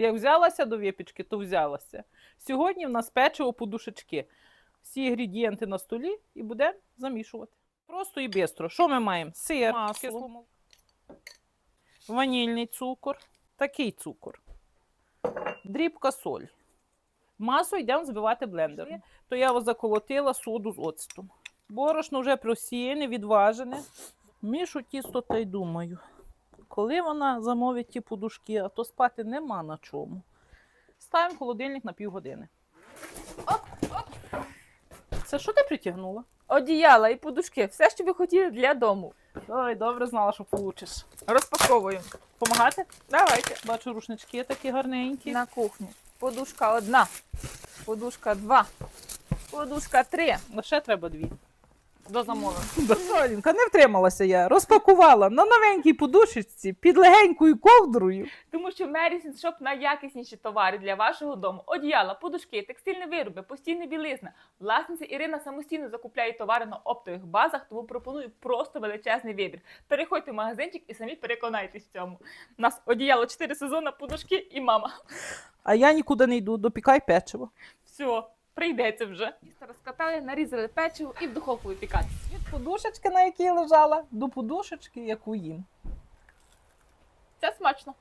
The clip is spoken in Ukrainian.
Як взялася до випічки, то взялася. Сьогодні в нас печиво подушечки. Всі інгредієнти на столі і будемо замішувати. Просто і швидко. Що ми маємо? Сир, масло, ванільний цукор, такий цукор, дрібка соль. Масу йдемо збивати блендером. То я ось заколотила соду з оцтом. Борошно вже просіяне, відважене. Мішу тісто та й думаю, коли вона замовить ті подушки, а то спати нема на чому. Ставимо холодильник на півгодини. Оп, оп. Це що ти притягнула? Одіяла і подушки, все, що ви хотіли для дому. Ой, добре знала, що получиш. Розпаковуємо. Помагати? Давайте. Бачу, рушнички такі гарненькі. На кухню. Подушка одна, подушка два, подушка три. Ще треба дві. До замовлення. Соленька, не втрималася я. Розпакувала на новенькій подушечці під легенькою ковдрою. Тому що Medicine Shop найякісніші товари для вашого дому. Одіяла, подушки, текстильні вироби, постійна білизна. Власниця Ірина самостійно закупляє товари на оптових базах, тому пропоную просто величезний вибір. Переходьте в магазинчик і самі переконайтесь в цьому. У нас одіяло 4 сезони, подушки і мама. А я нікуди не йду, допікай печиво. Все, прийдеться вже. Місто розкатали, нарізали печиво і в духовку випікати. Від подушечки, на якій лежала, до подушечки, яку їм. Це смачно.